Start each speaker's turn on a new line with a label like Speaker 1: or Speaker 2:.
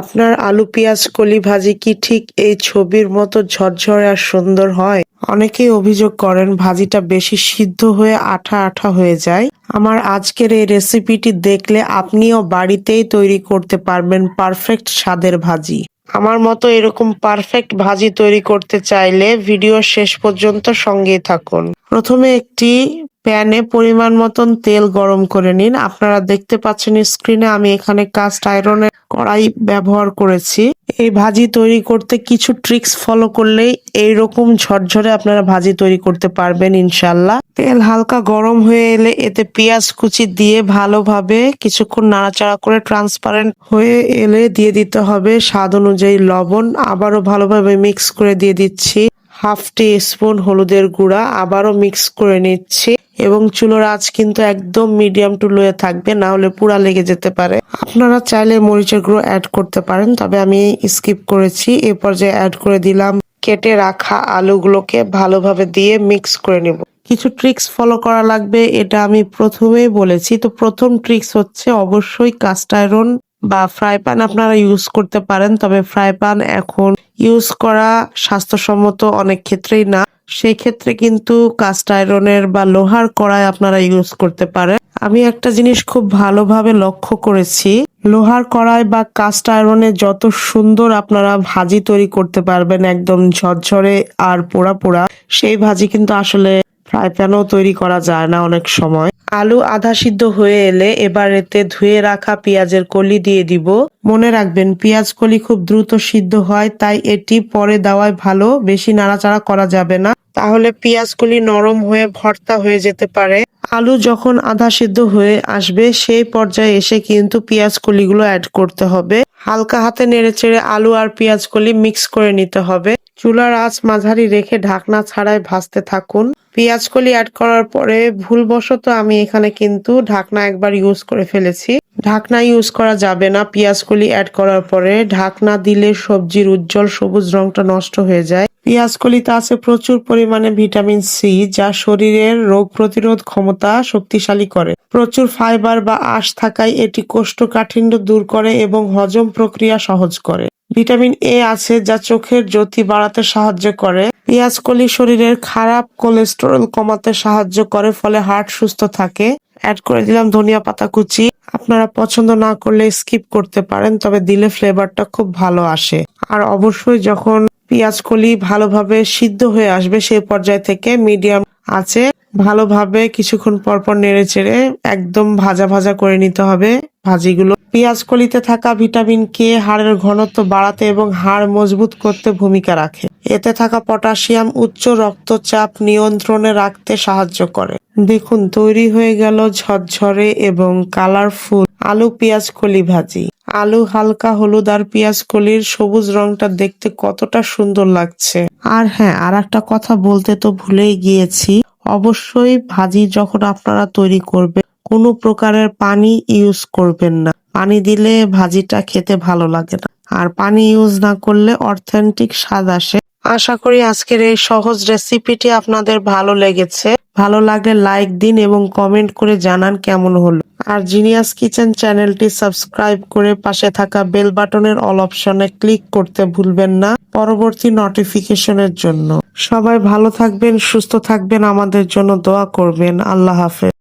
Speaker 1: আপনার আলু, পেঁয়াজ, কলি ভাজি কি ঠিক এই ছবির মতো ঝরঝরে আর সুন্দর হয়? অনেকেই অভিযোগ করেন ভাজিটা বেশি সিদ্ধ হয়ে আঠা আঠা হয়ে যায়। আমার আজকের এই রেসিপিটি দেখলে আপনিও বাড়িতেই তৈরি করতে পারবেন পারফেক্ট স্বাদের ভাজি। আমার মতো এরকম পারফেক্ট ভাজি তৈরি করতে চাইলে ভিডিও শেষ পর্যন্ত সঙ্গেই থাকুন। প্রথমে একটি প্যানে পরিমাণ মতন তেল গরম করে নিন। আপনারা দেখতে পাচ্ছেন স্ক্রিনে আমি এখানে কাস্ট আয়রনের কড়াই ব্যবহার করেছি। এই ভাজি তৈরি করতে কিছু ট্রিক্স ফলো করলেই এইরকম ঝরঝরে আপনারা ভাজি তৈরি করতে পারবেন ইনশাল্লাহ তেল হালকা গরম হয়ে এলে এতে পেঁয়াজ কুচি দিয়ে ভালোভাবে কিছুক্ষণ নাড়াচাড়া করে ট্রান্সপারেন্ট হয়ে এলে দিয়ে দিতে হবে স্বাদ অনুযায়ী লবণ। আবারও ভালোভাবে মিক্স করে দিয়ে দিচ্ছি। হাফ টি স্পুন হলুদের গুঁড়া আবারও মিক্স করে নিচ্ছি। এবং চুলোর আঁচ কিন্তু একদম মিডিয়াম টু লোয়ে থাকবে, না হলে পুরা লেগে যেতে পারে। আপনারা চাইলে মরিচের গুঁড়ো অ্যাড করতে পারেন, তবে আমি স্কিপ করেছি। এ পর্যায়ে অ্যাড করে দিলাম, কেটে রাখা আলুগুলোকে ভালোভাবে দিয়ে মিক্স করে নেব। কিছু ট্রিক্স ফলো করা লাগবে, এটা আমি প্রথমেই বলেছি। তো প্রথম ট্রিক্স হচ্ছে অবশ্যই কাস্ট আয়রন বা ফ্রাই প্যান আপনারা ইউজ করতে পারেন, তবে ফ্রাই প্যান এখন ইউজ করা স্বাস্থ্যসম্মত অনেক ক্ষেত্রেই না। সেই ক্ষেত্রে কিন্তু কাস্ট আয়রনের বা লোহার কড়াই আপনারা ইউজ করতে পারেন। আমি একটা জিনিস খুব ভালোভাবে লক্ষ্য করেছি। লোহার কড়াই বা কাস্ট আয়রনে যত সুন্দর আপনারা ভাজি তৈরি করতে পারবেন, একদম ঝরঝরে আর পোড়া পোড়া, সেই ভাজি কিন্তু আসলে ফ্রাই প্যানও তৈরি করা যায় না অনেক সময়। আলু আধা সিদ্ধ হয়ে এলে এবার এতে ধুয়ে রাখা পেঁয়াজের কলি দিয়ে দিব। মনে রাখবেন, পেঁয়াজ কলি খুব দ্রুত সিদ্ধ হয়, তাই এটি পরে দেওয়ায় ভালো, বেশি নাড়াচাড়া করা যাবে না। তাহলে পেঁয়াজগুলি নরম হয়ে ভর্তা হয়ে যেতে পারে। আলু যখন আধা সিদ্ধ হয়ে আসবে, সেই পর্যায়ে এসে কিন্তু পেঁয়াজ কলিগুলো অ্যাড করতে হবে। হালকা হাতে নেড়েচেড়ে আলু আর পেঁয়াজ কলি মিক্স করে নিতে হবে। চুলার আঁচ মাঝারি রেখে ঢাকনা ছাড়াই ভাজতে থাকুন। পেঁয়াজ কলি অ্যাড করার পরে ভুলবশত আমি এখানে কিন্তু ঢাকনা একবার ইউজ করে ফেলেছি। ঢাকনা ইউজ করা যাবে না। পেঁয়াজ কলি অ্যাড করার পরে ঢাকনা দিলে সবজির উজ্জ্বল সবুজ রংটা নষ্ট হয়ে যায়। পেঁয়াজ কলিতে আছে প্রচুর পরিমাণে ভিটামিন সি যা শরীরের রোগ প্রতিরোধ ক্ষমতা শক্তিশালী করে। প্রচুর ফাইবার বা আঁশ থাকায় এটি কোষ্ঠকাঠিন্য দূর করে এবং হজম প্রক্রিয়া সহজ করে। ভিটামিন এ আছে, যা চোখের জ্যোতি বাড়াতে সাহায্য করে। পেঁয়াজ কলি শরীরের খারাপ কোলেস্টেরল কমাতে সাহায্য করে, ফলে হার্ট সুস্থ থাকে। অ্যাড করে দিলাম ধনিয়া পাতা কুচি। আপনারা পছন্দ না করলে স্কিপ করতে পারেন, তবে দিলে ফ্লেভারটা খুব ভালো আসে। আর অবশ্যই যখন পেঁয়াজ কলি ভালোভাবে সিদ্ধ হয়ে আসবে সেই পর্যায় থেকে মিডিয়াম আছে, ভালোভাবে কিছুক্ষণ পরপর নেড়ে চেড়ে একদম ভাজা ভাজা করে নিতে হবে ভাজিগুলো। পেঁয়াজ কলিতে থাকা ভিটামিন কে হাড়ের ঘনত্ব বাড়াতে এবং হাড় মজবুত করতে ভূমিকা রাখে। এতে থাকা পটাশিয়াম উচ্চ রক্তচাপ নিয়ন্ত্রণে রাখতে সাহায্য করে। দেখুন, তৈরি হয়ে গেল ঝরঝরে এবং কালারফুল আলু পেঁয়াজ কলি ভাজি। আলু হালকা হলুদ আর পেঁয়াজ কলির সবুজ রংটা দেখতে কতটা সুন্দর লাগছে। আর হ্যাঁ আর একটা কথা বলতে তো ভুলেই গিয়েছি। অবশ্যই ভাজি যখন আপনারা তৈরি করবেন, কোনো প্রকারের পানি ইউজ করবেন না। পানি দিলে ভাজিটা খেতে ভালো লাগে না। আর পানি ইউজ না করলে অথেন্টিক স্বাদ আসে। আশা করি আজকের এই সহজ রেসিপিটি আপনাদের ভালো লেগেছে। ভালো লাগলে লাইক দিন এবং কমেন্ট করে জানান কেমন হলো। আর জিনিয়াস কিচেন চ্যানেলটি সাবস্ক্রাইব করে পাশে থাকা বেল বাটনের অল অপশনে ক্লিক করতে ভুলবেন না। পরবর্তী নোটিফিকেশনের জন্য। সবাই ভালো থাকবেন, সুস্থ থাকবেন, আমাদের জন্য দোয়া করবেন। আল্লাহ হাফেজ।